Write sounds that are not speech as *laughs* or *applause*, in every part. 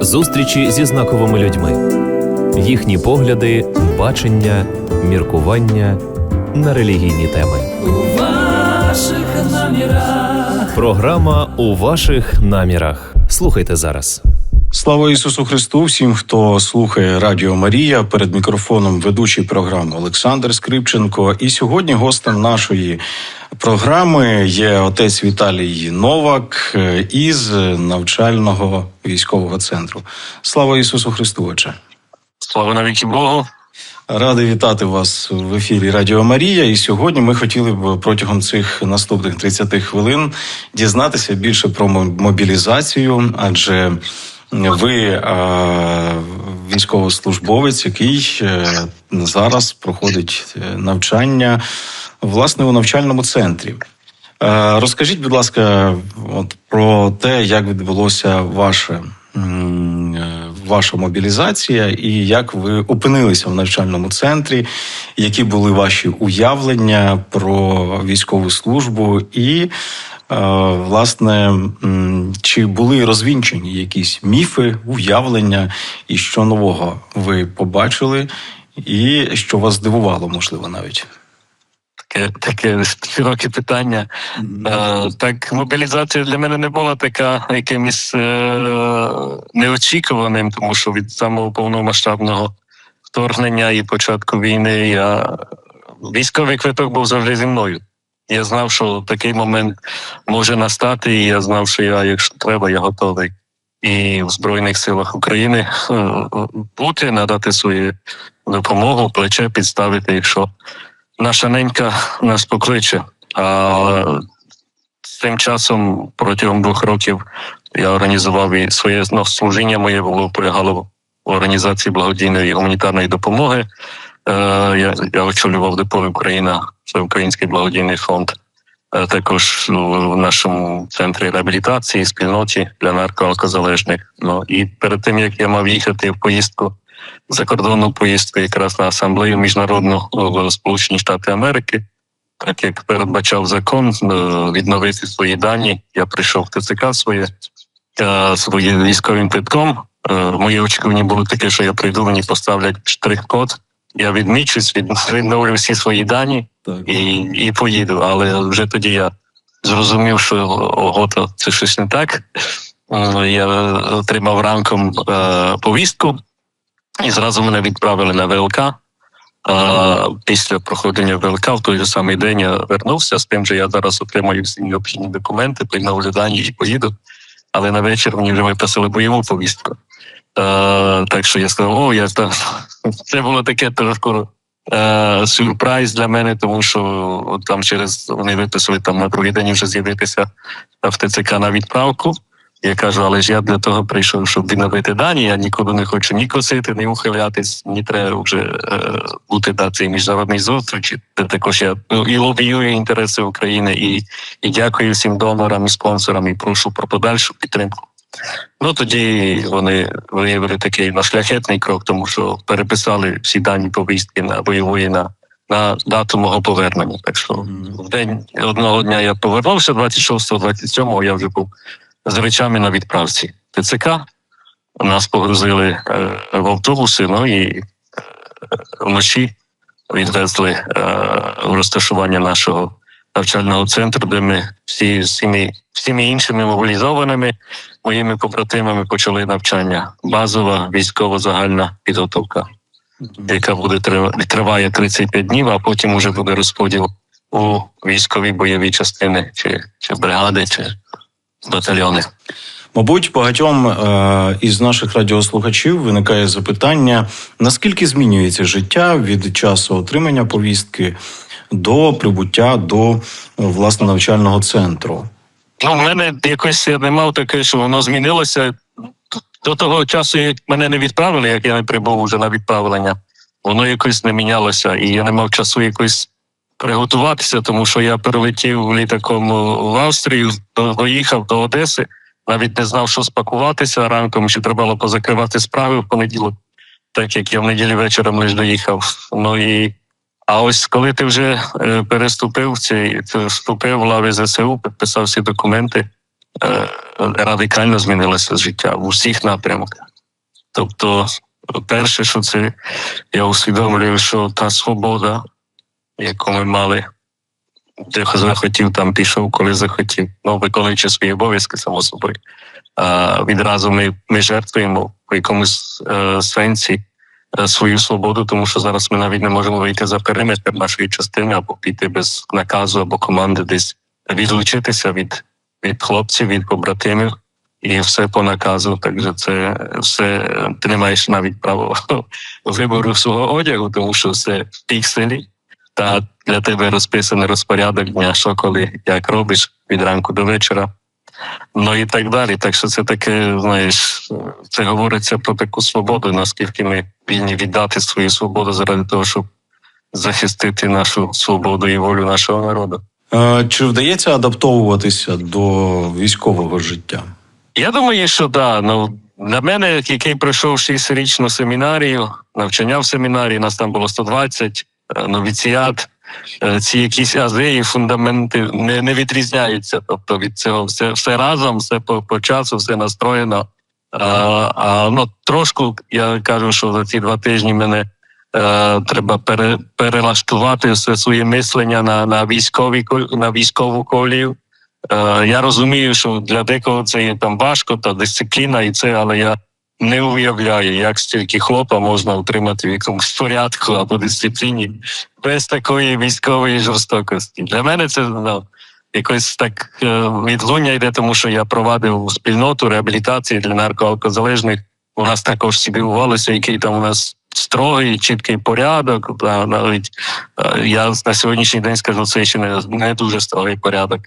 Зустрічі зі знаковими людьми, їхні погляди, бачення, міркування на релігійні теми. У ваших намірах. Програма у ваших намірах. Слухайте зараз. Слава Ісусу Христу! Всім, хто слухає Радіо Марія перед мікрофоном ведучий програми Олександр Скрипченко. І сьогодні гостем нашої програми є отець Віталій Новак е, із навчального військового центру. Слава Ісусу Христу! Отче! Слава навіки Богу. Радий вітати вас в ефірі Радіо Марія. І сьогодні ми хотіли б протягом цих наступних 30 хвилин дізнатися більше про мобілізацію, адже ви е, військовослужбовець, який е, зараз проходить е, навчання власне у навчальному центрі. Розкажіть, будь ласка, от про те, як відбулося ваше ваша мобілізація, і як ви опинилися в навчальному центрі, які були ваші уявлення про військову службу, і власне, чи були розвінчені якісь міфи, уявлення, і що нового ви побачили, і що вас здивувало, можливо, навіть. Таке, таке широке питання. Е, так, мобілізація для мене не була така якимось е, неочікуваним, тому що від самого повномасштабного вторгнення і початку війни я військовий квиток був завжди зі мною. Я знав, що такий момент може настати, і я знав, що я, якщо треба, я готовий і в Збройних силах України е, бути, надати свою допомогу, плече підставити, якщо наша ненька нас покличе. А тим часом протягом двох років я організував і своє служіння моє було полягало в організації благодійної гуманітарної допомоги. Е, я, я очолював депо Україна, це Український благодійний фонд. Е, також в нашому центрі реабілітації, спільноті для наркоалкозалежних. Ну і перед тим як я мав їхати в поїздку закордонну поїздку якраз на асамблею міжнародну в Сполучені Штати Америки. Так як передбачав закон е, відновити свої дані, я прийшов в ТЦК своє е, своїм військовим квитком. Е, Мої очікування були таке, що я прийду, мені поставлять штрих-код. Я відмічусь, від, відновлю всі свої дані Так. і, і поїду. Але вже тоді я зрозумів, що ого, то це щось не так. Я отримав ранком е, повістку, і зразу мене відправили на ВЛК. А, після проходження ВЛК в той же самий день я вернувся з тим, що я зараз отримаю всі необхідні документи, прийняв дані і поїду. Але на вечір мені вже виписали бойову повістку. Так що я сказав, о, я та *laughs* це було таке трошки е, сюрприз для мене, тому що там через вони виписали там на другий день вже з'явитися в ТЦК на відправку. Я кажу, але ж я для того прийшов, щоб відновити дані. Я нікуди не хочу ні косити, ні ухилятись, ні треба вже е, бути на цій міжнародній зустрічі. Де також я ну, і лобіюю інтереси України, і, і дякую всім донорам і спонсорам, і прошу про подальшу підтримку. Ну тоді вони виявили такий на шляхетний крок, тому що переписали всі дані повістки на бойової на, на дату мого повернення. Так що в день одного дня я повернувся, 26-го, 27-го я вже був з речами на відправці ТЦК. Нас погрузили е, в автобуси, ну і е, вночі відвезли е, в розташування нашого навчального центру, де ми всі всіми, всіми іншими мобілізованими моїми побратимами почали навчання. Базова військово-загальна підготовка, яка буде трив- триває 35 днів, а потім уже буде розподіл у військові бойові частини, чи, чи бригади, чи батальйони. Мабуть, багатьом е, із наших радіослухачів виникає запитання: наскільки змінюється життя від часу отримання повістки до прибуття до власне навчального центру? Ну, в мене якось я не мав таке, що воно змінилося. До того часу, як мене не відправили, як я не прибув вже на відправлення, воно якось не мінялося, і я не мав часу якось приготуватися, тому що я перелетів літаком в Австрію, доїхав до Одеси, навіть не знав, що спакуватися ранком, чи треба було позакривати справи в понеділок, так як я в неділі вечором лише доїхав. Ну і а ось коли ти вже е, переступив цей, вступив в лави ЗСУ, підписав всі документи, е, радикально змінилося життя в усіх напрямках. Тобто, перше, що це я усвідомлюю, що та свобода, яку ми мали, де захотів, там пішов, коли захотів, ну, виконуючи свої обов'язки, само собою. А, відразу ми, ми жертвуємо в якомусь е, сенсі свою свободу, тому що зараз ми навіть не можемо вийти за периметр нашої частини або піти без наказу або команди десь відлучитися від, від хлопців, від побратимів. І все по наказу. Так це все ти не маєш навіть права *laughs* вибору свого одягу, тому що все пікселі. Та для тебе розписаний розпорядок дня, що коли як робиш від ранку до вечора. Ну і так далі. Так що це таке, знаєш, це говориться про таку свободу, наскільки ми вільні віддати свою свободу заради того, щоб захистити нашу свободу і волю нашого народу. Е, Чи вдається адаптовуватися до військового життя? Я думаю, що да. Ну для мене, який пройшов шістирічну семінарію, навчання в семінарії, нас там було 120, е, новіціат. Е, Ці якісь ази і фундаменти не, не відрізняються. Тобто від цього все, все разом, все по, по часу, все настроєно. А, а ну трошку я кажу, що за ці два тижні мене е, треба пере, перелаштувати все своє мислення на, на військові ко- на військову колію. Е, я розумію, що для декого це є там важко, та дисципліна і це, але я не уявляю, як стільки хлопа можна утримати в якомусь порядку або дисципліні без такої військової жорстокості. Для мене це ну, якось так е, відлуння йде, тому що я провадив спільноту реабілітації для наркоалкозалежних. У нас також спілкувалося, який там у нас строгий, чіткий порядок. Навіть е, я на сьогоднішній день скажу, це ще не, не дуже строгий порядок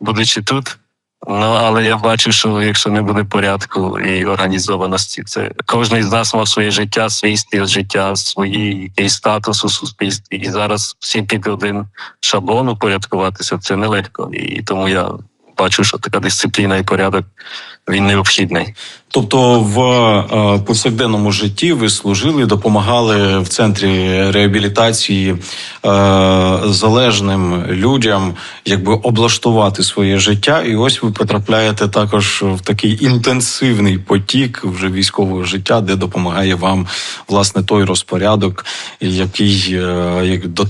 будучи тут. Ну але я бачу, що якщо не буде порядку і організованості, це кожен з нас мав своє життя, свій стиль життя, свої якийсь статус у суспільстві. І зараз всім під один шаблон упорядкуватися це нелегко. І тому я бачу, що така дисципліна і порядок він необхідний. Тобто в е, повсякденному житті ви служили, допомагали в центрі реабілітації е, залежним людям, якби облаштувати своє життя. І ось ви потрапляєте також в такий інтенсивний потік вже військового життя, де допомагає вам власне той розпорядок, який е, як до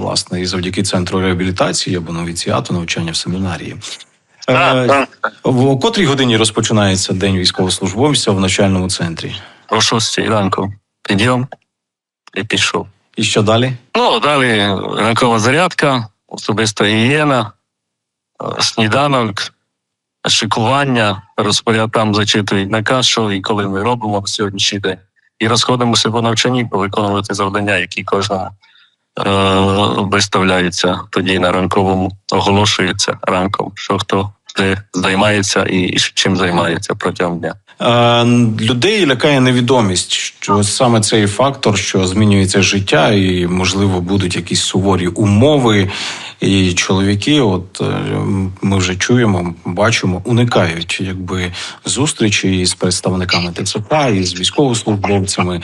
власне і завдяки центру реабілітації або новіціату навчання в семінарії. Е, в котрій годині розпочинається день військовослужбовця в навчальному центрі? О шостій ранку підйом і пішов. І що далі? Ну, далі ранкова зарядка, особиста гігієна, е, сніданок, шикування, розпоряд там зачитують наказ, що і коли ми робимо сьогоднішній день. І розходимося по навчанні, повиконувати завдання, які кожному е, виставляються тоді на ранковому, оголошується ранком, що хто де займається і чим займається протягом дня. Е, людей лякає невідомість, що саме цей фактор, що змінюється життя, і можливо будуть якісь суворі умови. І чоловіки, от е, ми вже чуємо, бачимо, уникають якби зустрічі із представниками ТЦК, і з військовослужбовцями.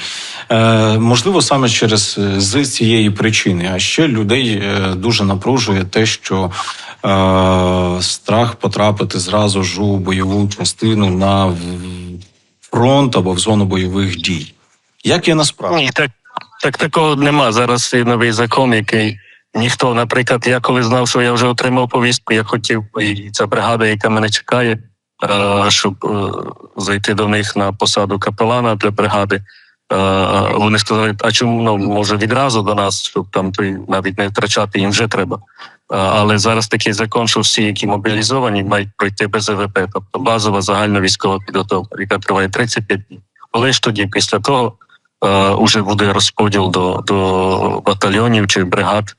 Е, можливо, саме через е, з цієї причини. А ще людей е, дуже напружує те, що е, страх потрапити зразу ж у бойову частину на фронт або в зону бойових дій. Як є насправді? Так, так такого нема. Зараз є новий закон, який ніхто, наприклад, я коли знав, що я вже отримав повістку, я хотів, і ця бригада, яка мене чекає, е, щоб е, зайти до них на посаду капелана для бригади. Е, Вони сказали, а чому ну, може відразу до нас, щоб там той навіть не втрачати їм вже треба. Але зараз такий закон, що всі, які мобілізовані, мають пройти без ВВП, тобто базова загальна військова підготовка, яка триває 35 днів. Коли ж тоді, після того, е, уже буде розподіл до, до батальйонів чи бригад,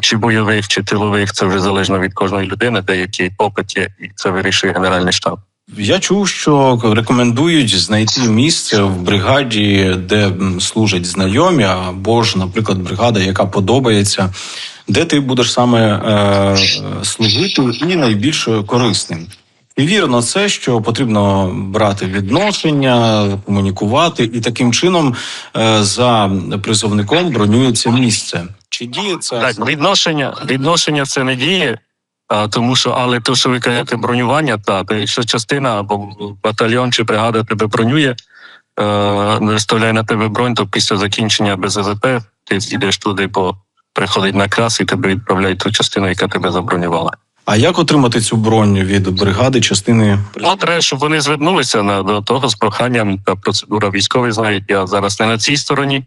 чи бойових, чи тилових, це вже залежно від кожної людини, де який попит є, і це вирішує Генеральний штаб. Я чув, що рекомендують знайти місце в бригаді, де служать знайомі, або ж, наприклад, бригада, яка подобається, де ти будеш саме е, служити і найбільш корисним. І вірно, це що потрібно брати відношення, комунікувати, і таким чином е, за призовником бронюється місце. Чи діє це Так, відношення, відношення це не діє. А, тому що, але то, що ви кажете, бронювання, так, якщо частина або батальйон чи бригада тебе бронює, е, виставляє на тебе бронь, то після закінчення БЗВП ти йдеш туди, бо приходить наказ і тебе відправляють ту частину, яка тебе забронювала. А як отримати цю бронь від бригади частини? Ну, треба, щоб вони звернулися на до того з проханням та процедура військові знають. Я зараз не на цій стороні,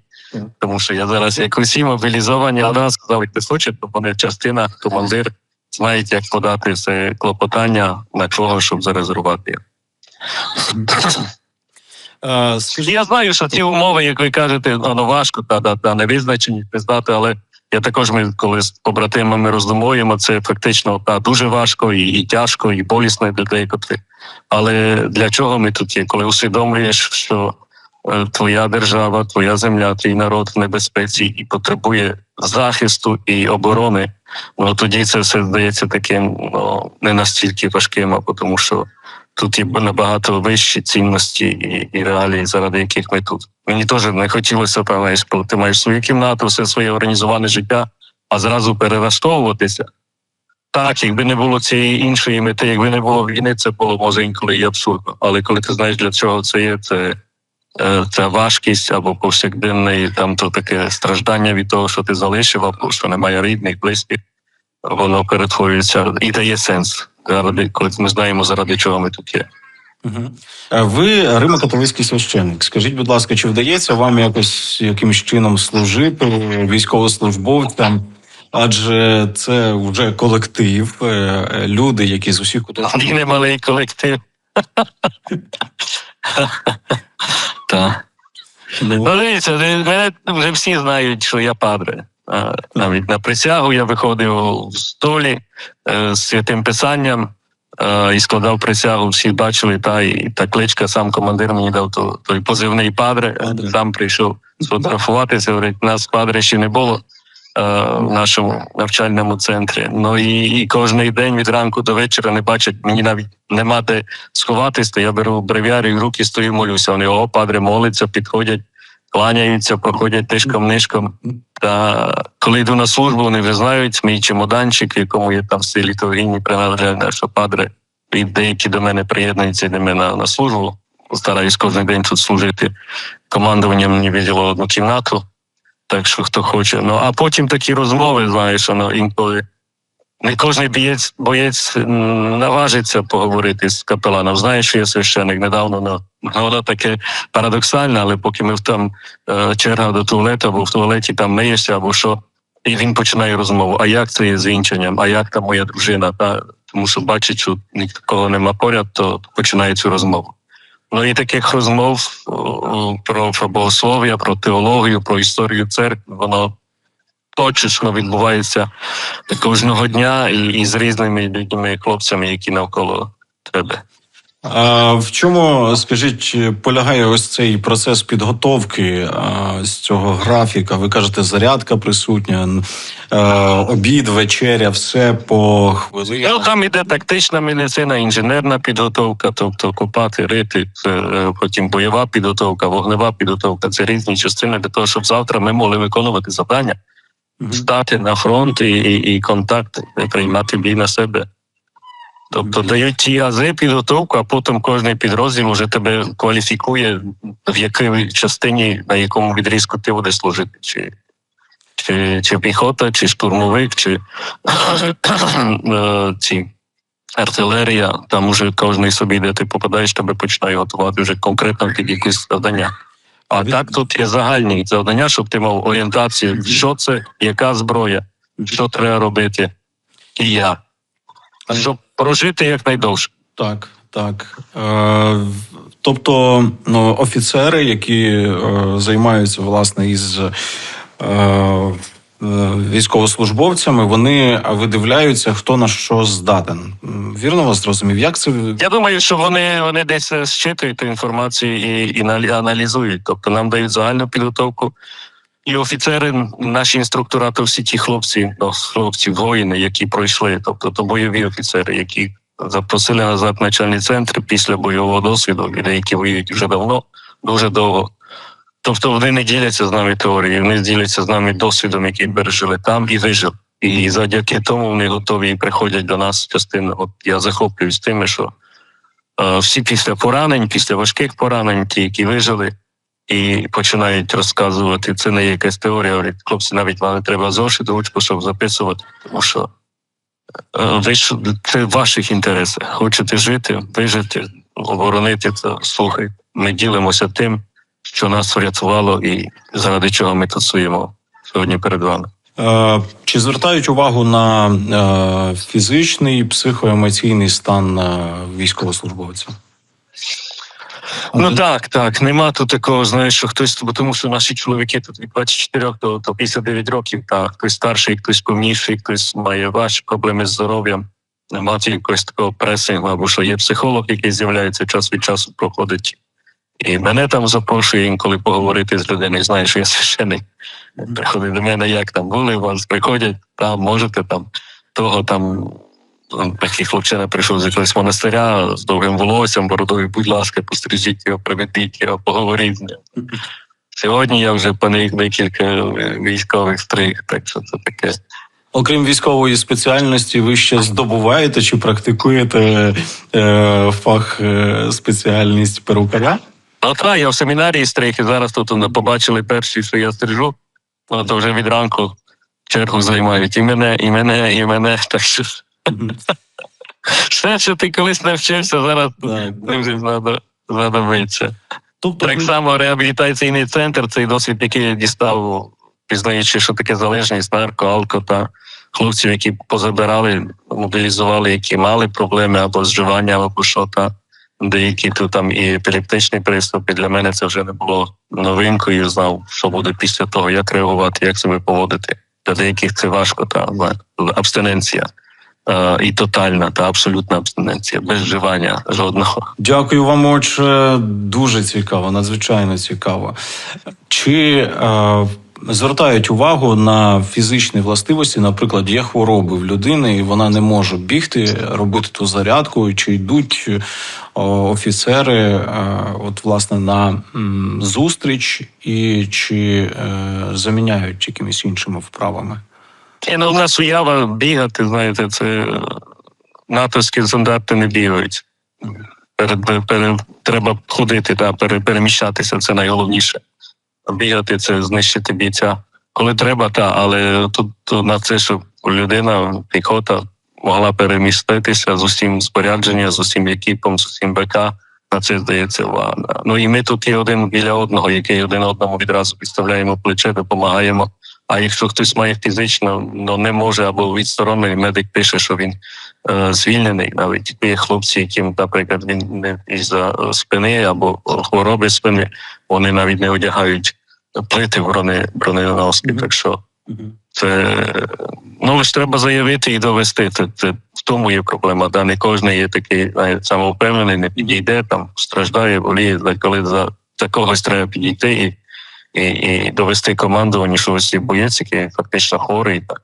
тому що я зараз як усі мобілізовані. Вона сказав, як ти хочеш, то вони частина, командир знають, як подати це клопотання на кого, щоб зарезервувати. Е, скажіть, Я знаю, що ці умови, як ви кажете, воно важко та, та, та не визначені пиздати, але я також ми, коли з побратимами роздумуємо, це фактично та дуже важко і, і тяжко, і болісно для деякотрих. Але для чого ми тут є? Коли усвідомлюєш, що твоя держава, твоя земля, твій народ в небезпеці і потребує захисту і оборони, ну тоді це все здається таким ну, не настільки важким, а тому що тут є набагато вищі цінності і, і реалії, заради яких ми тут. Мені теж не хотілося, певно, коли ти маєш свою кімнату, все своє організоване життя, а зразу перелаштовуватися. Так, якби не було цієї іншої мети, якби не було війни, це було може інколи і абсурдно. Але коли ти знаєш, для чого це є, це, е, це важкість або повсякденне, там то таке страждання від того, що ти залишив, або що немає рідних, близьких, воно перетворюється і дає сенс. Заради, коли ми знаємо, заради чого ми тут є. Е, ви римо-католицький священник. Скажіть, будь ласка, чи вдається вам якось якимось чином служити військовослужбовцям? Адже це вже колектив, е, е, люди, які з усіх куточків не малий колектив. Так. Ну, Ну, дивіться, мене вже всі знають, що я падре. Навіть на присягу я виходив в столі е, з святим писанням е, і складав присягу. Всі бачили, та і та кличка, сам командир мені дав то, той позивний. Падре. Сам прийшов сфотографуватися. Говорить, нас падре ще не було. Е, В нашому навчальному центрі. Ну і, і кожен день від ранку до вечора не бачать. Мені навіть нема де сховатись, то я беру брев'яр і в руки стою, молюся. Вони о, падре молиться, підходять, кланяються, проходять тишком нишком. Та коли йду на службу, вони вже знають мій чемоданчик, якому є там всі літургійні принадлеження, що падре і деякі до мене приєднуються до мене на, службу. Стараюсь кожен день тут служити. Командування мені виділо одну кімнату, так що хто хоче. Ну а потім такі розмови, знаєш, воно інколи. Не кожен боєць, боєць наважиться поговорити з капеланом. Знаєш, що я священик недавно, ну, воно таке парадоксальне, але поки ми в там е, черга до туалету, або в туалеті там миєшся, або що, і він починає розмову. А як це є з вінчанням? А як там моя дружина? Та, тому що бачить, що нікого нема поряд, то починає цю розмову. Ну і таких розмов про, про богослов'я, про теологію, про історію церкви, воно точечно відбувається кожного дня і, і з різними людьми, хлопцями, які навколо тебе. А в чому, скажіть, полягає ось цей процес підготовки а, з цього графіка? Ви кажете, зарядка присутня, а, обід, вечеря, все по хвилині. Ну, там іде тактична медицина, інженерна підготовка, тобто копати, рити, е, потім бойова підготовка, вогнева підготовка. Це різні частини для того, щоб завтра ми могли виконувати завдання, стати на фронт і, і, і контакти, і приймати бій на себе. Тобто дають ті ази підготовку, а потім кожний підрозділ вже тебе кваліфікує, в якій частині, на якому відрізку ти будеш служити. Чи, чи, чи піхота, чи штурмовик, чи е, ці артилерія. Там уже кожний собі, де ти попадаєш, тебе починає готувати вже конкретно під якісь завдання. А так тут є загальні завдання, щоб ти мав орієнтацію, що це, яка зброя, що треба робити і як. Щоб прожити якнайдовше. Так, так. Е, тобто ну, офіцери, які е, займаються власне із е, військовослужбовцями, вони видивляються, хто на що здатен. Вірно вас зрозумів? Як це Я думаю, що вони, вони десь зчитують ту інформацію і, і аналізують. Тобто нам дають загальну підготовку. І офіцери, наші інструктора, то всі ті хлопці, ну, хлопці, воїни, які пройшли, тобто то бойові офіцери, які запросили назад начальний центр після бойового досвіду, і деякі воюють вже давно, дуже довго. Тобто вони не діляться з нами теорією, вони діляться з нами досвідом, який пережили там і вижили. І завдяки тому вони готові і приходять до нас частина. От я захоплююсь тими, що е, всі після поранень, після важких поранень, ті, які вижили, і починають розказувати. Це не якась теорія. Говорять, хлопці, навіть вам не треба зошит, ручку, щоб записувати, тому що е, ви ж це в ваших інтересах. Хочете жити, вижити, оборонити це. Слухай, ми ділимося тим, що нас врятувало, і заради чого ми стоїмо сьогодні перед вами. Е, Чи звертають увагу на е, фізичний, психоемоційний стан е, Ну так, так. Нема тут такого, знаєш, що хтось, бо тому що наші чоловіки тут від 24 до, до 59 років, так, хтось старший, хтось повніший, хтось має важчі проблеми з здоров'ям. Нема якогось такого пресингу, або що є психолог, який з'являється час від часу, проходить. І мене там запрошує інколи поговорити з людиною, знаєш, що я священик. Приходить до мене, як там були, у вас приходять, там можете там того там Там такий хлопчина прийшов з якогось монастиря з довгим волоссям, бородою, будь ласка, пострижіть його, приведіть його, поговоріть з ним. Сьогодні я вже поник декілька військових стриг, так що це таке. Окрім військової спеціальності, ви ще здобуваєте чи практикуєте е, фах е, спеціальність перукаря? Ну так, я в семінарії стриг, і зараз тут побачили перші, що я стрижу, то вже від ранку чергу займають і мене, і мене, і мене. *laughs* Так що все, що ти колись навчився, зараз ним знадобиться. Тобто, Так само реабілітаційний центр цей досвід, який я дістав, пізнаючи, що таке залежність, нарко, алко та хлопців, які позабирали, мобілізували, які мали проблеми або з вживанням, або що та деякі тут там і епілептичний приступ. І для мене це вже не було новинкою. Знав, що буде після того, як реагувати, як себе поводити. Для деяких це важко, та абстиненція. Е, і тотальна та абсолютна абстиненція, без вживання жодного. Дякую вам, отже. Дуже цікаво, надзвичайно цікаво. Чи е, звертають увагу на фізичні властивості? Наприклад, є хвороби в людини, і вона не може бігти, робити ту зарядку, чи йдуть е, офіцери, е, от власне на зустріч, і чи е, заміняють якимись іншими вправами? І, ну, у нас уява бігати, знаєте, це е, натовські стандарти не бігають. Перед, перед, треба ходити, та, переміщатися, це найголовніше. Бігати це знищити бійця. Коли треба, та, але тут на це, щоб людина, піхота могла переміститися з усім спорядженням, з усім екіпом, з усім БК. На це здається увага. Ну і ми тут є один біля одного, який один одному відразу підставляємо плече, допомагаємо. А якщо хтось має фізично, ну не може або відсторонений, медик пише, що він е, звільнений. Навіть є хлопці, яким, наприклад, він не із-за спини або хвороби спини, вони навіть не одягають плити броненоски. Мгм. Так що це ну лише треба заявити і довести. Це, це в тому є проблема. Да? Не кожен є такий навіть, самовпевнений, не підійде, там страждає, боліє. Коли за, за когось треба підійти і, і, і довести командуванню, що ось цей боєць, який фактично хворий. Так.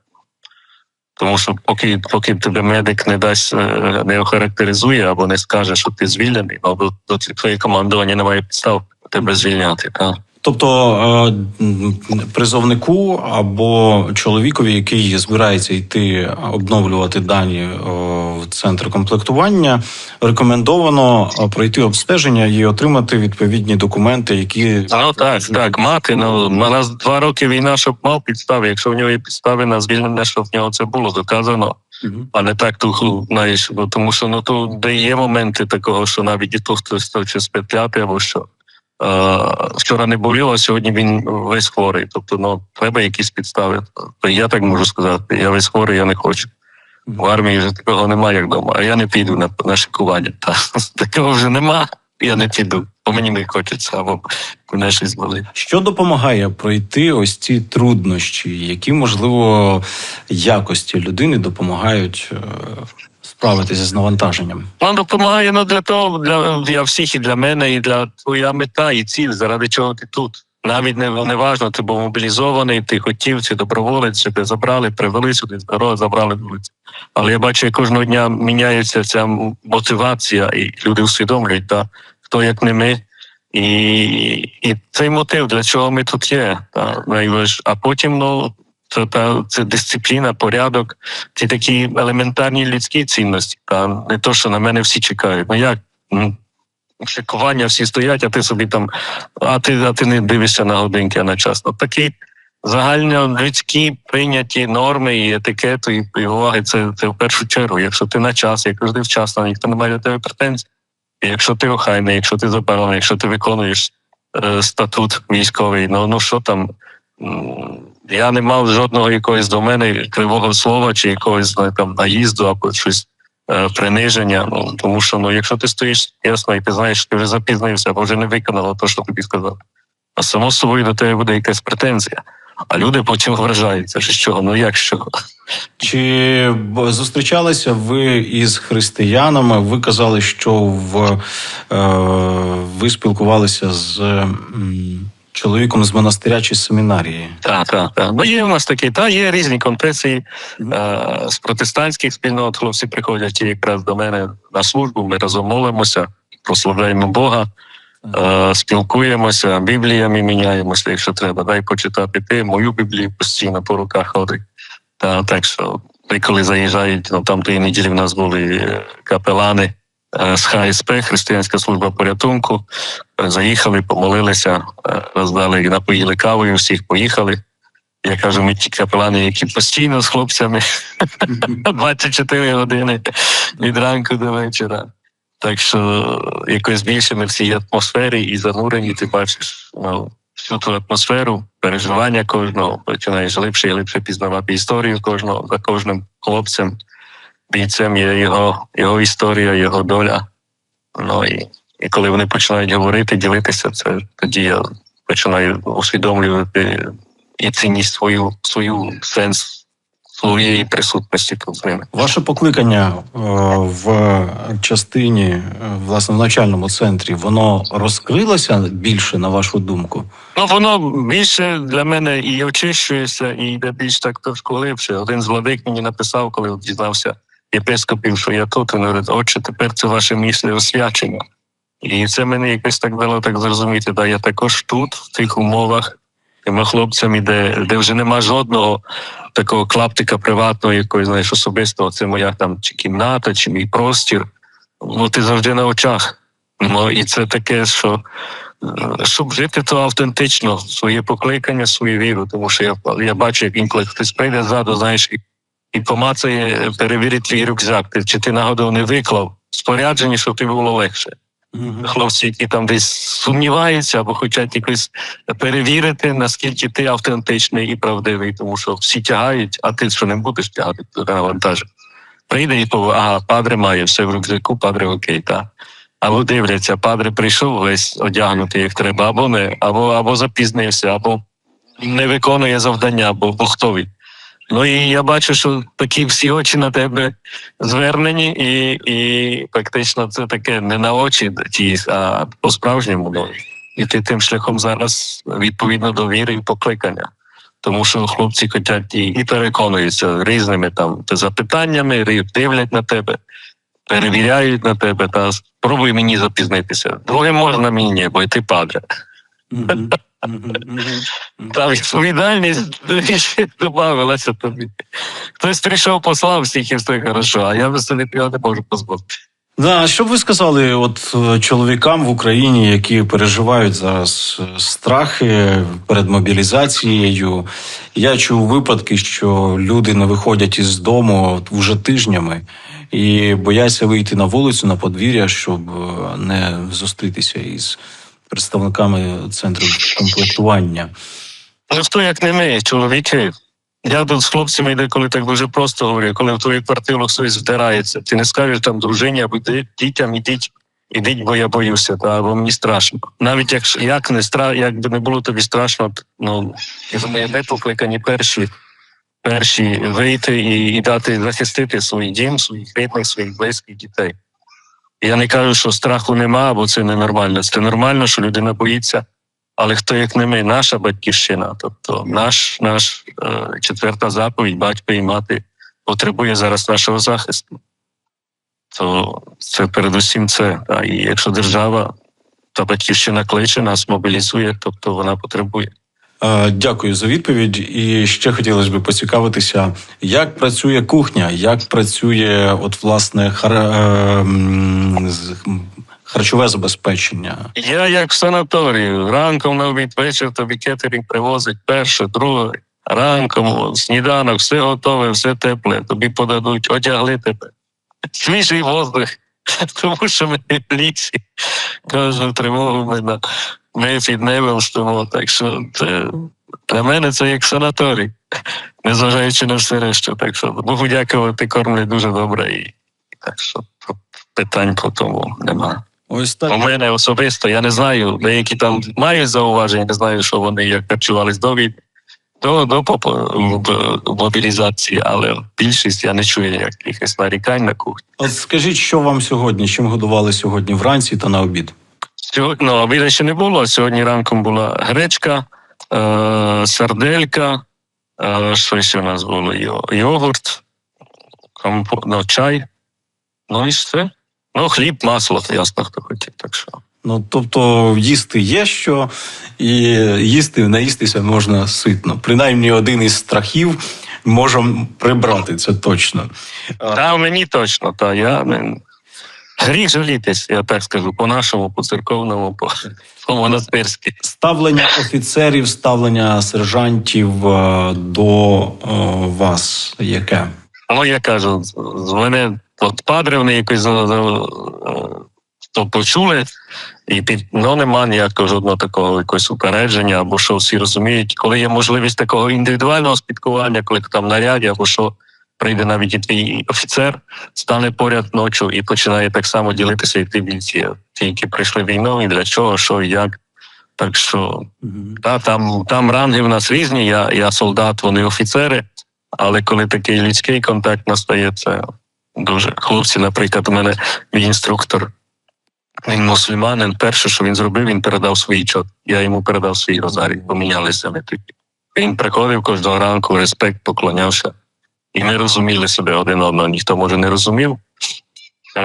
Тому що поки, поки тебе медик не дасть, е, не охарактеризує або не скаже, що ти звільнений, або до твоє командування немає підстав тебе звільняти. Так. Тобто е, призовнику або чоловікові, який збирається йти обновлювати дані е, в центр комплектування, рекомендовано е, пройти обстеження і отримати відповідні документи, які Ну так, так, мати. Ну на нас два роки війна, щоб мав підстави. Якщо в нього є підстави на звільнення, щоб в нього це було доказано, а не так тухлу, знаєш, бо тому що ну то де є моменти такого, що навіть і то хтось хоче спетляти або що. Е, вчора не боліло, а сьогодні він весь хворий. Тобто, ну треба якісь підстави. То я так можу сказати. Я весь хворий, я не хочу. В армії вже такого немає, як вдома. А я не піду на, на шикування. Та *laughs* такого вже нема. Я не піду, бо мені не хочеться, або мене щось болить. що допомагає пройти ось ці труднощі, які можливо якості людини допомагають е, справитися з навантаженням. План допомагає ну, для того, для, для всіх, і для мене, і для твоя мета, і ціль, заради чого ти тут. Навіть не, не важно, ти був мобілізований, ти хотів, чи доброволець, тебе забрали, привели сюди, здорово, забрали вулиці. Але я бачу, як кожного дня міняється ця мотивація, і люди усвідомлюють, та, хто як не ми. І, і цей мотив, для чого ми тут є. Та, а потім ну, Це та це дисципліна, порядок, ці такі елементарні людські цінності. Та не то, що на мене всі чекають. Ну як? Ну, Шикування всі стоять, а ти собі там, а ти, а ти не дивишся на годинки, а на час. От такі загальнолюдські прийняті норми і етикету, і, і уваги, це, це в першу чергу. Якщо ти на час, як завжди вчасно, ніхто не має до тебе претензій. Якщо ти охайний, якщо ти запалений, якщо ти виконуєш е, статут військовий, ну ну що там? Я не мав жодного якогось до мене кривого слова чи якогось там наїзду або щось е, приниження. Ну тому що ну, якщо ти стоїш ясно, і ти знаєш, що ти вже запізнився або вже не виконало те, що тобі сказав, а само собою до тебе буде якась претензія. А люди потім вражаються, що з чого, ну як чого? Чи зустрічалися ви із християнами? Ви казали, що в, е, ви спілкувалися з м, чоловіком з монастиря чи семінарії? Так, так, так. Ну є в нас такі, та є різні конфесії е, з протестантських спільнот. Хлопці приходять якраз до мене на службу. Ми разом молимося, прославляємо Бога, е, спілкуємося, бібліями міняємося, якщо треба. Дай почитати ти. Мою біблію постійно по руках ходить. Та так що коли заїжджають, ну там тієї неділі в нас були капелани з ХСП, Християнська служба порятунку. Е, Заїхали, помолилися, е, роздали і напоїли кавою, всіх поїхали. Я кажу, ми ті капелани, які постійно з хлопцями 24 *laughs* години від ранку до вечора. Так що якось більше ми в цій атмосфері і занурені, ти бачиш ну, всю ту атмосферу, переживання кожного, починаєш глибше і глибше пізнавати історію кожного за кожним хлопцем, бійцем є його, його історія, його доля. Ну і, і коли вони починають говорити, ділитися, це тоді я починаю усвідомлювати і цінність свою, свою сенс своєї присутності тут з ними. Ваше покликання е, в частині, е, власне, в навчальному центрі, воно розкрилося більше, на вашу думку? Ну, воно більше для мене і очищується, і йде більш так глибше. Один з владик мені написав, коли дізнався єпископів, що я тут, він говорить, отче, тепер це ваше місце освячення. І це мене якось так дало так зрозуміти. Да, я також тут, в тих умовах, тими хлопцями, де, де вже нема жодного такого клаптика приватного, якогось, знаєш, особистого. Це моя там чи кімната, чи мій простір. Ну, ти завжди на очах. Ну, і це таке, що щоб жити, то автентично своє покликання, свою віру. Тому що я, я бачу, як інколи хтось прийде ззаду, знаєш, і, і помацає, перевірить твій рюкзак, чи ти нагодов не виклав спорядження, щоб тобі було легше. Хлопці, які там десь сумніваються або хочуть якось перевірити, наскільки ти автентичний і правдивий, тому що всі тягають, а ти що не будеш тягати туди навантаження. Прийде і пове, ага, падре має все в рюкзаку, падре окей, так. Або дивляться, падре прийшов весь одягнутий як треба, або не, або, або запізнився, або не виконує завдання, або, бо хто він. Ну і я бачу, що такі всі очі на тебе звернені, і, і фактично це таке не на очі ті, а по-справжньому. Ну, і ти тим шляхом зараз відповідно до віри і покликання. Тому що хлопці хочуть і, і переконуються різними там запитаннями, дивлять на тебе, перевіряють на тебе та спробуй мені запізнитися. Друге можна мені, ні, бо і ти падре. Мгм. Мгм. Мгм. Та відповідальність ще додавалася тобі. Хтось прийшов, послав всіх і все хорошо, а я без собі не можу позбавити. Да, що б ви сказали от е, чоловікам в Україні, які переживають зараз страхи перед мобілізацією? Я чув випадки, що люди не виходять із дому вже тижнями і бояться вийти на вулицю на подвір'я, щоб е, не зустрітися із представниками центру комплектування. Ну хто як не ми, чоловіки. Я тут з хлопцями деколи так дуже просто говорю, коли в твою квартиру хтось вдирається, ти не скажеш там дружині або дітям, ідіть, ідіть, бо я боюся, та або мені страшно. Навіть якщо як не стра, як би не було тобі страшно, ну думаю, ми покликані перші, перші вийти і, і дати захистити свій дім, своїх рідних, своїх близьких дітей. Я не кажу, що страху нема, або це ненормально. Це нормально, що людина боїться. Але хто як не ми, наша батьківщина, тобто наш, наш е, четверта заповідь, батько і мати потребує зараз нашого захисту. То це передусім це. І якщо держава та батьківщина кличе нас, мобілізує, тобто вона потребує. Е, Дякую за відповідь. І ще хотілося б поцікавитися, як працює кухня, як працює от власне хар... е, харчове забезпечення. Я як в санаторію. Ранком на обід вечір тобі кетерінг привозить перше, друге. Ранком сніданок, все готове, все тепле. Тобі подадуть, одягли тебе. Свіжий воздух. *laughs* Тому що ми в лісі. Кажу, тривогу ми, на, ми під небом стоїмо. Так що це, для мене це як санаторій, незважаючи на все решту. Так що Богу дякувати, кормлять дуже добре. І, так що тут питань по тому немає. Ось так. У мене особисто, я не знаю, деякі там мають зауваження, не знаю, що вони як харчувались до від до, до поп- м- мобілізації, але більшість я не чую ніяких якихось нарікань на кухні. От скажіть, що вам сьогодні? Чим годували сьогодні вранці та на обід? Сьогодні ну, обіду ще не було. Сьогодні ранком була гречка, е, сарделька, е, що ще у нас було? Йо- Йогурт, компо, ну, чай, ну і все. Ну, хліб, масло, ясно, хто хотів. Так що. Ну тобто їсти є що, і їсти наїстися можна ситно. Принаймні, один із страхів можемо прибрати, це точно. Та мені точно, та я. Гріх жалітись, я так скажу, по-нашому, по церковному, по, по монастирськи. Ставлення офіцерів, ставлення сержантів е, до е, вас яке? Ну, я кажу, з мене от падре вони якось е, то почули, і під ну нема ніякого жодного такого якогось упередження, або що всі розуміють, коли є можливість такого індивідуального спілкування, коли там наряді, або що прийде навіть і твій офіцер, стане поряд ночі і починає так само ділитися і ті бійці, ті, які прийшли війною, і для чого, що і як. Так що та, там, там ранги в нас різні. Я, я солдат, вони офіцери. Але коли такий людський контакт настає, це дуже хлопці, наприклад, у мене мій інструктор. Він мусульманин. Перше, що він зробив, він передав свій чот. Я йому передав свій розарій, помінялися ми тоді. Він приходив кожного ранку, респект, поклонявся. І ми розуміли себе один одного. Ніхто може не розумів.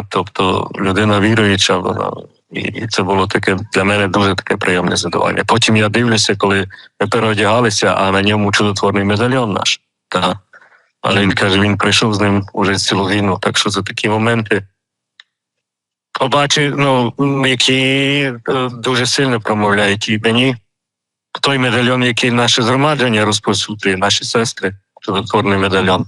Тобто людина віруюча, вона і і це було таке для мене дуже таке приємне задоволення. Потім я дивлюся, коли ми переодягалися, а на ньому чудотворний медальйон наш. Та. Але він каже, він прийшов з ним уже цілу війну. Так що за такі моменти побачив, ну, які е, дуже сильно промовляють і мені. Той медальйон, який наше згромадження розповсюджує, наші сестри, чудотворний медальйон.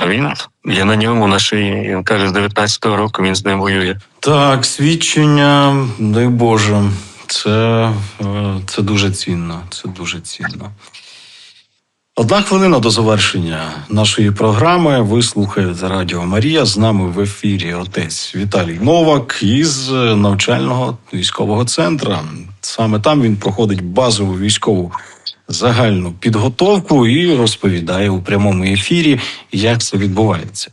А він є на ньому на шиї. Він каже, з 19-го року він з ним воює. Так, свідчення, дай Боже, це, е, це дуже цінно. Це дуже цінно. Одна хвилина до завершення нашої програми. Ви слухаєте Радіо Марія. З нами в ефірі отець Віталій Новак із навчального військового центру. Саме там він проходить базову військову загальну підготовку і розповідає у прямому ефірі, як це відбувається.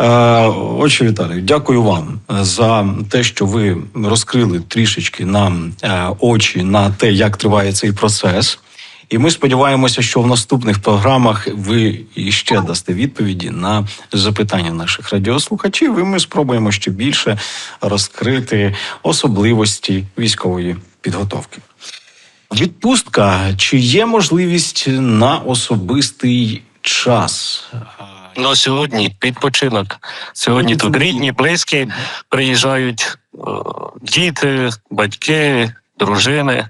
Е, Отче Віталію, дякую вам за те, що ви розкрили трішечки нам е, очі на те, як триває цей процес. І ми сподіваємося, що в наступних програмах ви іще дасте відповіді на запитання наших радіослухачів. І ми спробуємо ще більше розкрити особливості військової підготовки. Відпустка чи є можливість на особистий час? Ну сьогодні відпочинок. Сьогодні тут рідні, близькі приїжджають, е, діти, батьки, дружини.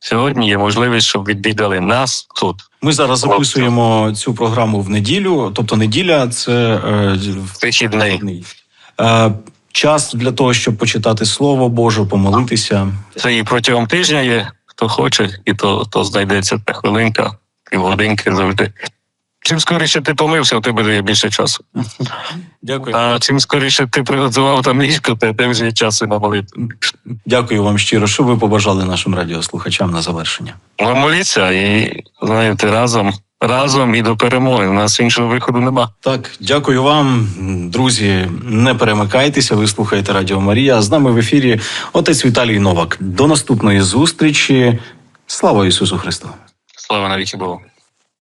Сьогодні є можливість, щоб відвідали нас тут. Ми зараз записуємо цю програму в неділю, тобто неділя це е, Вихідний. вихідний. Е, час для того, щоб почитати слово Боже, помолитися. Це і протягом тижня є. Хто хоче, і то, то знайдеться та хвилинка, півгодинки завжди. Чим скоріше ти помився, у тебе є більше часу. Дякую. А чим скоріше ти приготував там ліжко, то тим вже є часу на молитву. Дякую вам щиро. Що ви побажали нашим радіослухачам на завершення? Ви моліться і знаєте, разом, разом і до перемоги. У нас іншого виходу нема. Так, дякую вам, друзі. Не перемикайтеся. Ви слухаєте Радіо Марія. З нами в ефірі отець Віталій Новак. До наступної зустрічі. Слава Ісусу Христу! Слава навіки Богу.